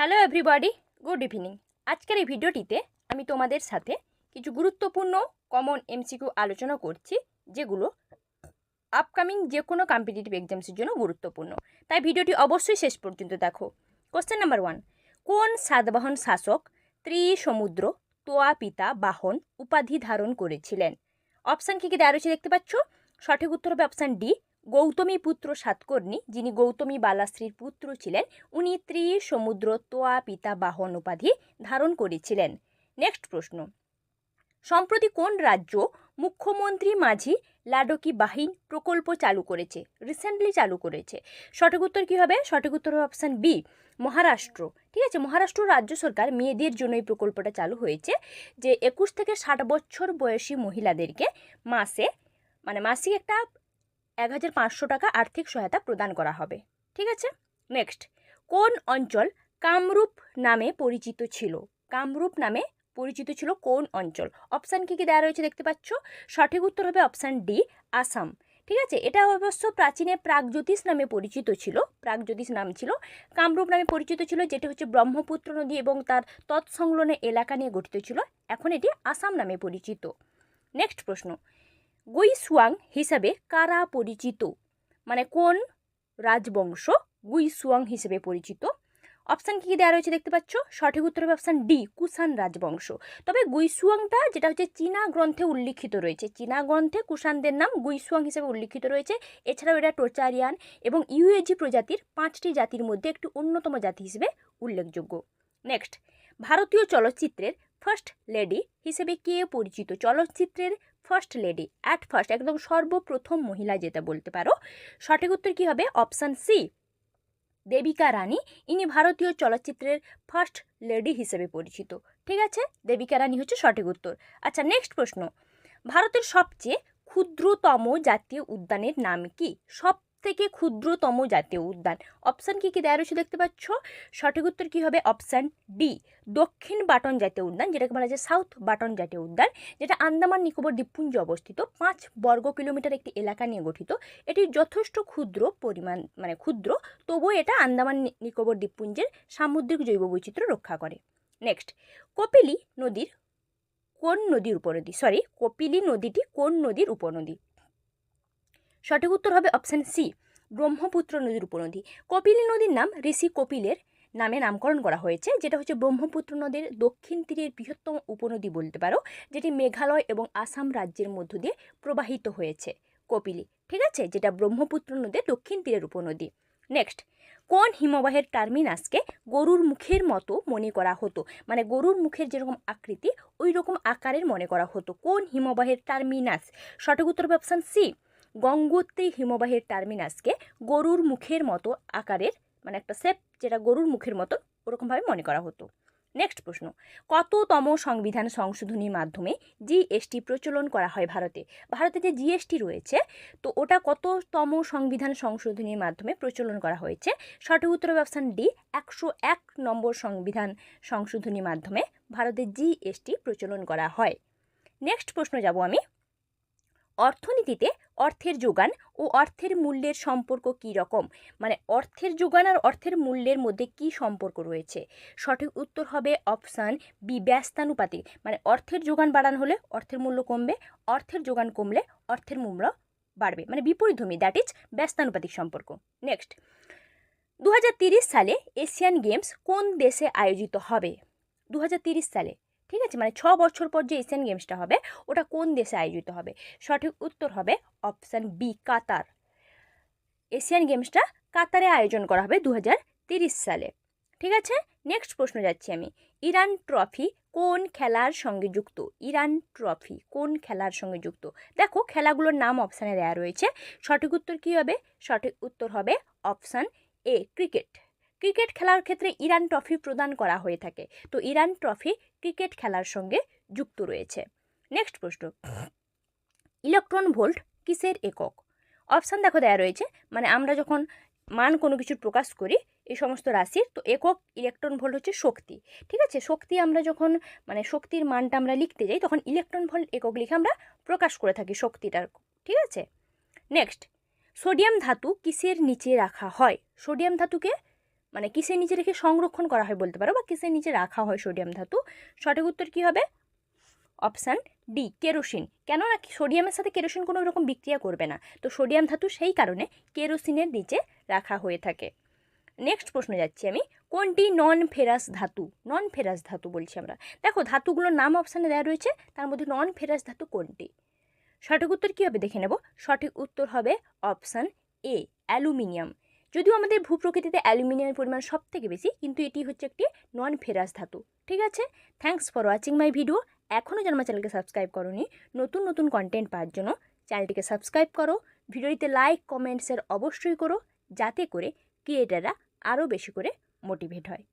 Hello everybody good evening আজকের এই ভিডিওটিতে আমি তোমাদের সাথে কিছু গুরুত্বপূর্ণ কমন এমসিকিউ আলোচনা করছি, যেগুলো আপকামিং যে কোনো কম্পিটিটিভ এক্সামসের জন্য গুরুত্বপূর্ণ। তাই ভিডিওটি অবশ্যই শেষ পর্যন্ত দেখো। কোশ্চেন নাম্বার ওয়ান কোন সাতবাহন শাসক ত্রিসমুদ্র তোয়া পিতা বাহন উপাধি ধারণ করেছিলেন? অপশান কী কী দেওয়া রয়েছে দেখতে পাচ্ছ? সঠিক উত্তর হবে অপশান ডি গৌতমী পুত্র সাতকর্ণী, যিনি গৌতমী বালাশ্রীর পুত্র ছিলেন, উনি ত্রিসমুদ্র তোয়া পিতা বাহন উপাধি ধারণ করেছিলেন। নেক্সট প্রশ্ন। সম্প্রতি কোন রাজ্য মুখ্যমন্ত্রী মাঝি লাডকি বাহিন প্রকল্প চালু করেছে? রিসেন্টলি চালু করেছে। সঠিক উত্তর কী হবে? সঠিক উত্তর অপশান বি মহারাষ্ট্র। ঠিক আছে, মহারাষ্ট্র রাজ্য সরকার মেয়েদের জন্য এই প্রকল্পটা চালু হয়েছে যে একুশ থেকে ষাট বছর বয়সী মহিলাদেরকে মাসে মানে মাসিক একটা এক হাজার পাঁচশো টাকা আর্থিক সহায়তা প্রদান করা হবে। ঠিক আছে? নেক্সট কোন অঞ্চল কামরূপ নামে পরিচিত ছিল? কামরূপ নামে পরিচিত ছিল কোন অঞ্চল? অপশান কী কী দেওয়া রয়েছে দেখতে পাচ্ছ? সঠিক উত্তর হবে অপশান ডি আসাম ঠিক আছে? এটা অবশ্য প্রাচীনে প্রাগজ্যোতিষ নামে পরিচিত ছিল, প্রাগজ্যোতিষ নাম ছিল। কামরূপ নামে পরিচিত ছিল যেটি হচ্ছে ব্রহ্মপুত্র নদী এবং তার তৎসংলগ্ন এলাকা নিয়ে গঠিত ছিল। এখন এটি আসাম নামে পরিচিত। নেক্সট প্রশ্ন গুইসুয়াং হিসাবে কারা পরিচিত? মানে কোন রাজবংশ গুইসুয়াং হিসেবে পরিচিত? অপশান কী কী দেওয়া রয়েছে দেখতে পাচ্ছ? সঠিক উত্তর হবে অপশান ডি কুষাণ রাজবংশ। তবে গুইসুয়াংটা যেটা হচ্ছে চীনা গ্রন্থে উল্লিখিত রয়েছে। চীনা গ্রন্থে কুষাণদের নাম গুইসুয়াং হিসেবে উল্লিখিত রয়েছে। এছাড়াও এটা টোচারিয়ান এবং ইউএজি প্রজাতির পাঁচটি জাতির মধ্যে একটি অন্যতম জাতি হিসেবে উল্লেখযোগ্য। নেক্সট ভারতীয় চলচ্চিত্রের ফার্স্ট লেডি হিসেবে কে পরিচিত? চলচ্চিত্রের ফার্স্ট লেডি, অ্যাট ফার্স্ট, একদম সর্বপ্রথম মহিলা যেটা বলতে পারো। সঠিক উত্তর কী হবে? Option C, Devika Rani. ইনি ভারতীয় চলচ্চিত্রের ফার্স্ট লেডি হিসেবে পরিচিত। ঠিক আছে? দেবিকা রানী হচ্ছে সঠিক উত্তর। আচ্ছা নেক্সট প্রশ্ন। ভারতের সবচেয়ে ক্ষুদ্রতম জাতীয় উদ্যানের নাম কি? সব থেকে ক্ষুদ্রতম জাতীয় উদ্যান? অপশান কী কী দেওয়া রয়েছে দেখতে পাচ্ছ? সঠিক উত্তর কী হবে? অপশান ডি দক্ষিণ বাটন জাতীয় উদ্যান, যেটাকে বলা যায় সাউথ বাটন জাতীয় উদ্যান, যেটা আন্দামান নিকোবর দ্বীপপুঞ্জে অবস্থিত, পাঁচ বর্গ কিলোমিটার একটি এলাকা নিয়ে গঠিত। এটি যথেষ্ট ক্ষুদ্র পরিমাণ মানে ক্ষুদ্র, তবুও এটা আন্দামান নিকোবর দ্বীপপুঞ্জের সামুদ্রিক জৈব বৈচিত্র্য রক্ষা করে। নেক্সট কপিলি নদীর কোন নদীর উপনদী? সরি কপিলি নদীটি কোন নদীর উপনদী? সঠিক উত্তর হবে অপশান সি ব্রহ্মপুত্র নদীর উপনদী। কপিলি নদীর নাম ঋষি কপিলের নামে নামকরণ করা হয়েছে, যেটা হচ্ছে ব্রহ্মপুত্র নদীর দক্ষিণ তীরের বৃহত্তম উপনদী বলতে পারো, যেটি মেঘালয় এবং আসাম রাজ্যের মধ্য দিয়ে প্রবাহিত হয়েছে কপিলি, ঠিক আছে? যেটা ব্রহ্মপুত্র নদীর দক্ষিণ তীরের উপনদী। নেক্সট কোন হিমবাহের টার্মিনাসকে গরুর মুখের মতো মনে করা হতো? মানে গরুর মুখের যেরকম আকৃতি ওই রকম আকারের মনে করা হতো। কোন হিমবাহের টার্মিনাস? সঠিক উত্তর অপশান সি গঙ্গোত্রী হিমবাহের টার্মিনাসকে গরুর মুখের মতো আকারের মানে একটা সেপ যেটা গরুর মুখের মতো ওরকমভাবে মনে করা হতো। নেক্সট প্রশ্ন, কততম সংবিধান সংশোধনীর মাধ্যমে জিএসটি প্রচলন করা হয় ভারতে? ভারতে যে জিএসটি রয়েছে, তো ওটা কততম সংবিধান সংশোধনীর মাধ্যমে প্রচলন করা হয়েছে? সঠিক উত্তর অপশান ডি, একশো এক নম্বর সংবিধান সংশোধনীর মাধ্যমে ভারতে জিএসটি প্রচলন করা হয়। নেক্সট প্রশ্ন যাব আমি। অর্থনীতিতে অর্থের যোগান ও অর্থের মূল্যের সম্পর্ক কী রকম? মানে অর্থের যোগান আর অর্থের মূল্যের মধ্যে কি সম্পর্ক রয়েছে? সঠিক উত্তর হবে অপশান বি, ব্যস্তানুপাতিক। মানে অর্থের যোগান বাড়ানো হলে অর্থের মূল্য কমবে, অর্থের যোগান কমলে অর্থের মূল্য বাড়বে। মানে বিপরীতধর্মী দ্যাট ইজ ব্যস্তানুপাতিক সম্পর্ক। নেক্সট দু সালে এশিয়ান গেমস কোন দেশে আয়োজিত হবে? দু সালে ঠিক আছে? মানে ছ বছর পর যে এশিয়ান গেমসটা হবে, ওটা কোন দেশে আয়োজিত হবে? সঠিক উত্তর হবে অপশান বি কাতার। এশিয়ান গেমসটা কাতারে আয়োজন করা হবে দু সালে। ঠিক আছে? নেক্সট প্রশ্ন যাচ্ছি আমি। ইরান ট্রফি কোন খেলার সঙ্গে যুক্ত? ইরান ট্রফি কোন খেলার সঙ্গে যুক্ত? দেখো, খেলাগুলোর নাম অপশানে দেওয়া রয়েছে। সঠিক উত্তর কী হবে? সঠিক উত্তর হবে অপশান এ ক্রিকেট ক্রিকেট খেলার ক্ষেত্রে ইরান ট্রফি প্রদান করা হয়ে থাকে। তো ইরান ট্রফি ক্রিকেট খেলার সঙ্গে যুক্ত রয়েছে। নেক্সট প্রশ্ন। ইলেকট্রন ভোল্ট কিসের একক? অপশান দেখো দেয়া রয়েছে। মানে আমরা যখন মান কোনো কিছুর প্রকাশ করি, এই সমস্ত রাশির, তো একক ইলেকট্রন ভোল্ট হচ্ছে শক্তি। ঠিক আছে? শক্তি আমরা যখন মানে শক্তির মানটা আমরা লিখতে যাই, তখন ইলেকট্রন ভোল্ট একক লিখে আমরা প্রকাশ করে থাকি শক্তিটার। ঠিক আছে? নেক্সট সোডিয়াম ধাতু কিসের নিচে রাখা হয়? সোডিয়াম ধাতুকে মানে কিসের নিচে রেখে সংরক্ষণ করা হয় বলতে পারো বা কিসের নিচে রাখা হয় সোডিয়াম ধাতু? সঠিক উত্তর কী হবে? Option D, kerosene. কেননা সোডিয়ামের সাথে কেরোসিন কোনো রকম বিক্রিয়া করবে না। তো সোডিয়াম ধাতু সেই কারণে কেরোসিনের নিচে রাখা হয়ে থাকে। নেক্সট প্রশ্ন যাচ্ছি আমি। কোনটি নন ফেরাস ধাতু? নন ফেরাস ধাতু বলছি আমরা। দেখো, ধাতুগুলোর নাম অপশানে দেওয়া রয়েছে, তার মধ্যে নন ফেরাস ধাতু কোনটি? সঠিক উত্তর কী হবে? দেখে নেব। সঠিক উত্তর হবে অপশান এ, অ্যালুমিনিয়াম। যদিও আমাদের ভূপ্রকৃতিতে অ্যালুমিনিয়ামের পরিমাণ সব থেকে বেশি, কিন্তু এটি হচ্ছে একটি নন ফেরাস ধাতু, ঠিক আছে? Thanks for watching my video এখনও যেন আমার চ্যানেলকে সাবস্ক্রাইব করনি, নতুন নতুন কন্টেন্ট পাওয়ার জন্য চ্যানেলটিকে সাবস্ক্রাইব করো। ভিডিওটিতে লাইক কমেন্টসের অবশ্যই করো, যাতে করে ক্রিয়েটাররা আরও বেশি করে মোটিভেট হয়।